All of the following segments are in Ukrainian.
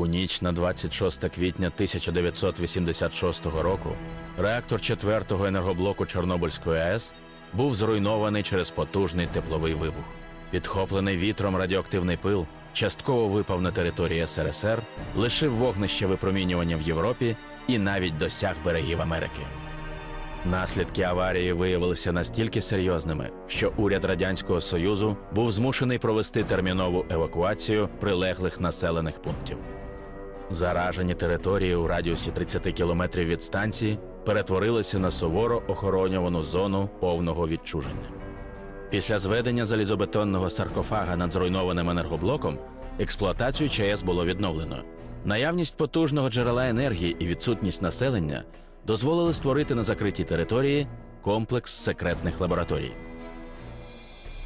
У ніч на 26 квітня 1986 року реактор 4-го енергоблоку Чорнобильської АЕС був зруйнований через потужний тепловий вибух. Підхоплений вітром радіоактивний пил частково випав на території СРСР, лишив вогнище випромінювання в Європі і навіть досяг берегів Америки. Наслідки аварії виявилися настільки серйозними, що уряд радянського союзу був змушений провести термінову евакуацію прилеглих населених пунктів. Заражені території у радіусі 30 кілометрів від станції перетворилися на суворо охоронювану зону повного відчуження. Після зведення залізобетонного саркофага над зруйнованим енергоблоком експлуатацію ЧАЕС було відновлено. Наявність потужного джерела енергії і відсутність населення дозволили створити на закритій території комплекс секретних лабораторій.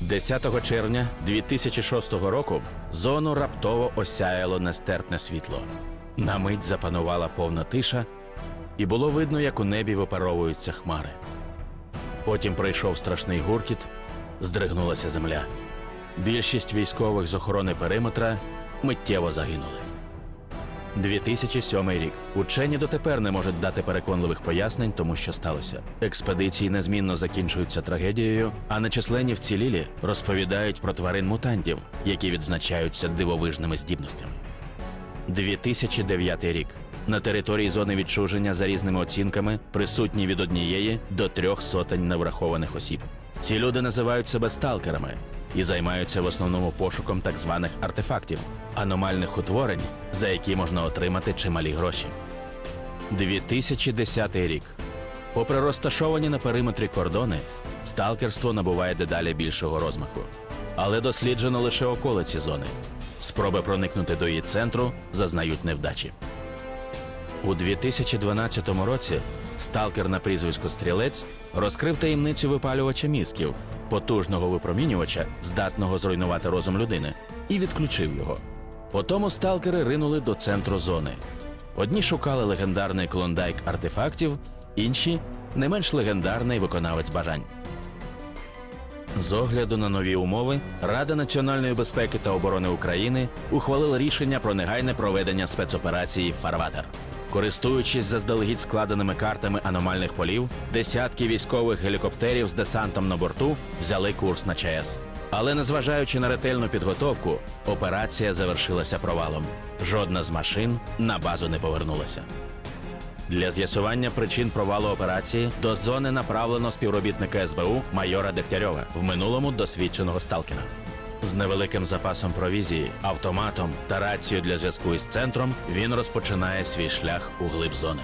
10 червня 2006 року зону раптово осяяло нестерпне світло. На мить запанувала повна тиша, і було видно, як у небі випаровуються хмари. Потім прийшов страшний гуркіт, здригнулася земля. Більшість військових з охорони периметра миттєво загинули. 2007 рік. Учені дотепер не можуть дати переконливих пояснень тому, що сталося. Експедиції незмінно закінчуються трагедією, а нечисленні вцілілі розповідають про тварин мутантів, які відзначаються дивовижними здібностями. 2009 рік. На території зони відчуження за різними оцінками присутні від однієї до трьох сотень неврахованих осіб. Ці люди називають себе сталкерами і займаються в основному пошуком так званих артефактів, аномальних утворень, за які можна отримати чималі гроші. 2010 рік. Попри розташовані на периметрі кордони, сталкерство набуває дедалі більшого розмаху. Але досліджено лише околиці зони. Спроби проникнути до її центру зазнають невдачі. У 2012 році сталкер на прізвисько Стрілець розкрив таємницю випалювача мізків, потужного випромінювача, здатного зруйнувати розум людини, і відключив його. Потому сталкери ринули до центру зони. Одні шукали легендарний клондайк артефактів, інші не менш легендарний виконавець бажань. З огляду на нові умови, Рада національної безпеки та оборони України ухвалила рішення про негайне проведення спецоперації Фарватер. Користуючись заздалегідь складеними картами аномальних полів, десятки військових гелікоптерів з десантом на борту взяли курс на ЧАЕС. Але незважаючи на ретельну підготовку, операція завершилася провалом. Жодна з машин на базу не повернулася. Для з'ясування причин провалу операції до зони направлено співробітника СБУ майора Дегтярьова, в минулому досвідченого сталкера. З невеликим запасом провізії, автоматом та рацією для зв'язку із центром він розпочинає свій шлях у глиб зони.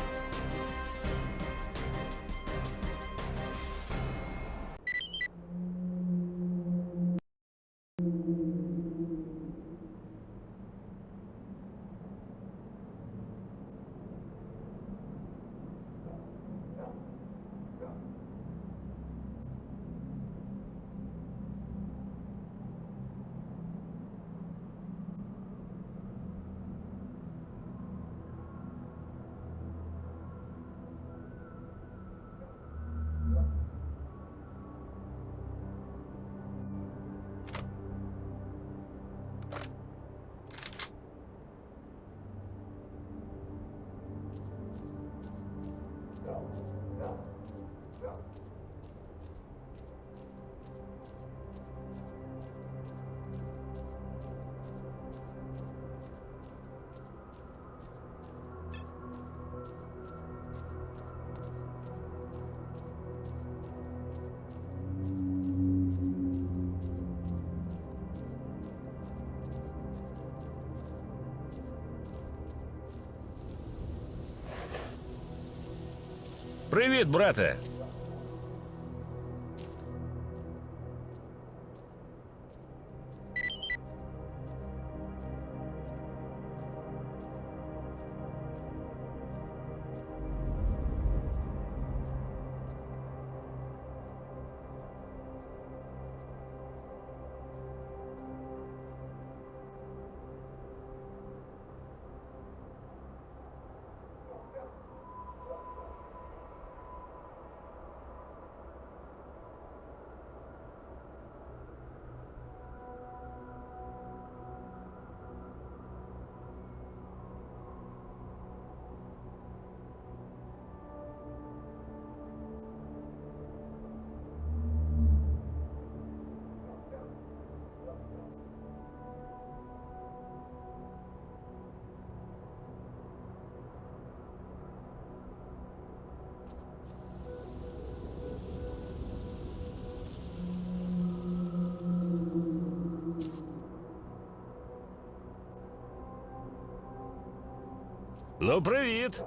Привіт, брате. Ну, привіт.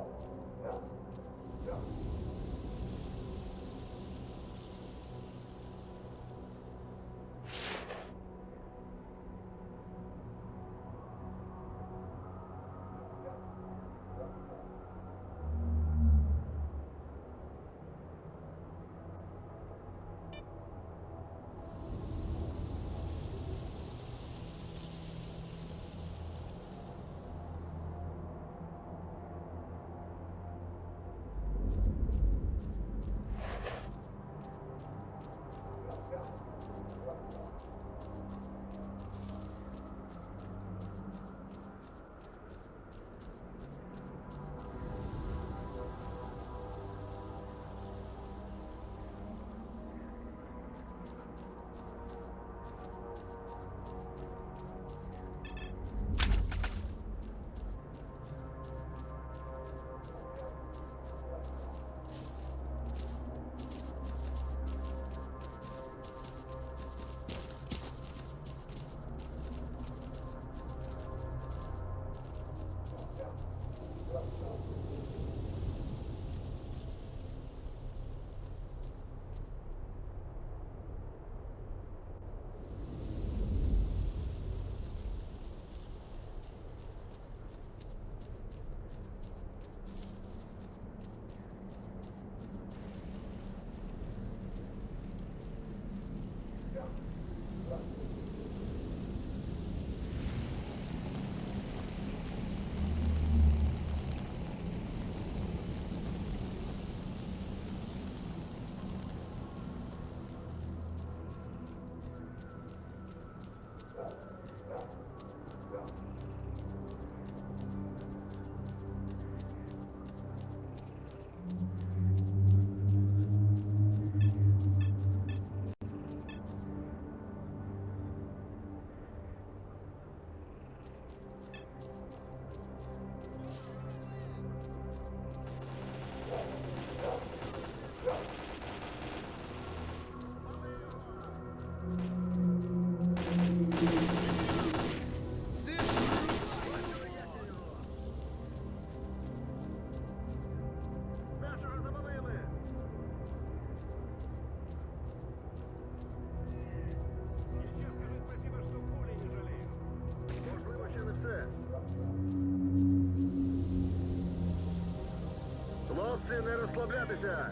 Розслаблятися.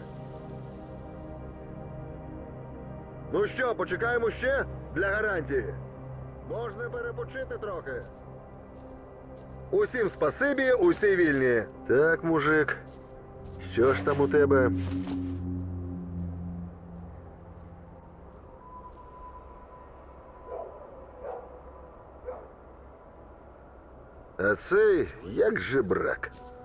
Ну що, почекаємо ще для гарантії. Можна перепочити трохи. Усім спасибі, усі вільні. Так, мужик. Що ж там у тебе? А цей як жебрак. А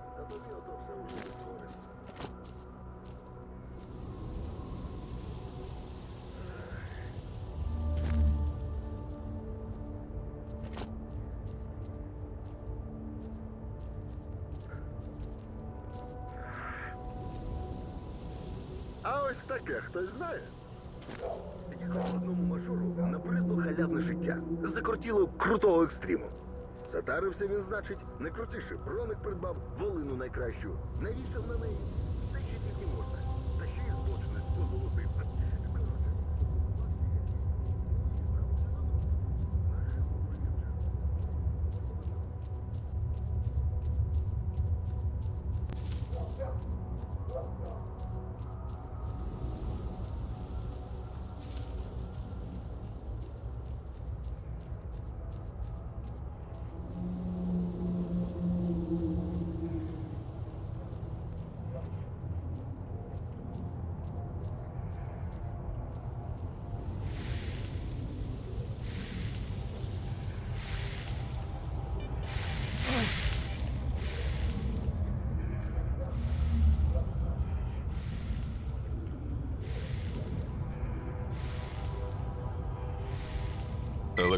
знає. Їхав одному мажору на призну халявне життя. Закрутіло крутого екстриму. Затарився він, значить, найкрутіший броник придбав, волину найкращу. Навіщо на неї?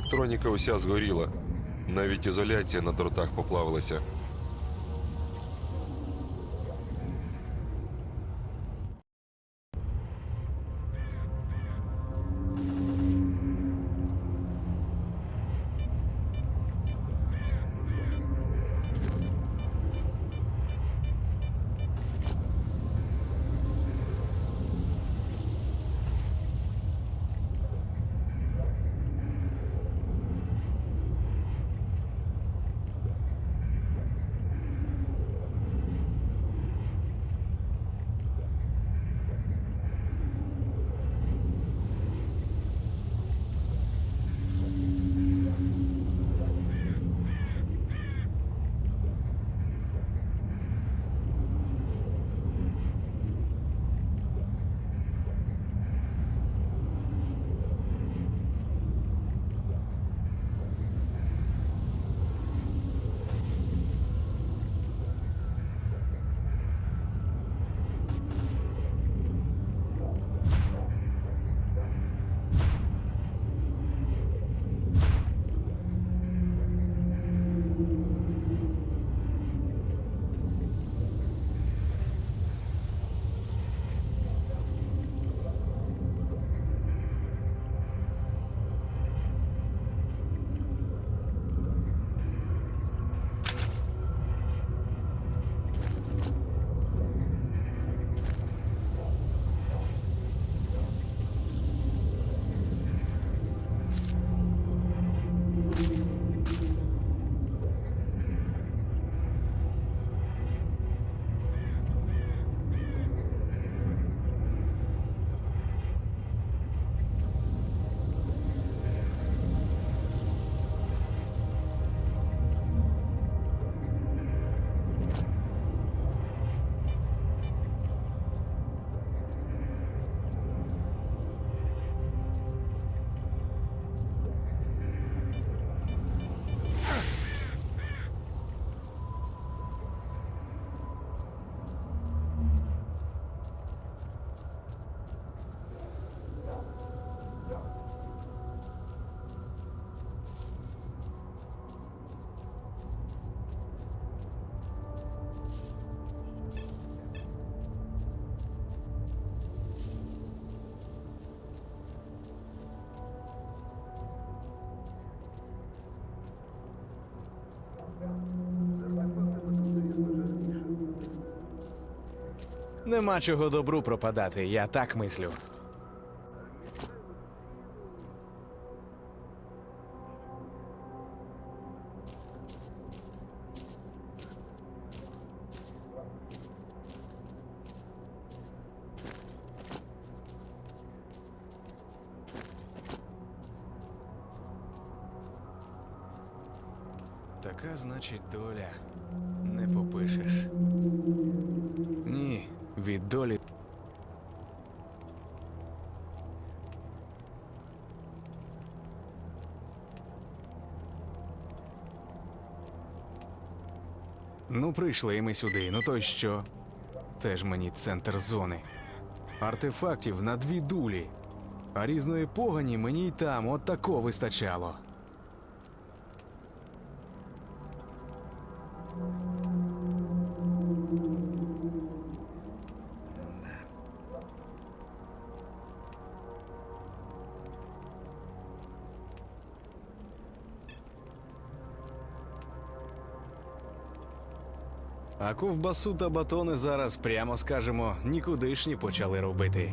Електроніка уся згоріла. Навіть ізоляція на дротах поплавилася. Нема чого добру пропадати, я так мислю. Така, значить, доля. Не попишеш. Ні, від долі. Ну, прийшли ми сюди. Ну то й що? Теж мені центр зони. Артефактів на дві дулі. А різної погані мені й там от тако вистачало. А ковбасу та батони зараз, прямо скажемо, нікудишні почали робити.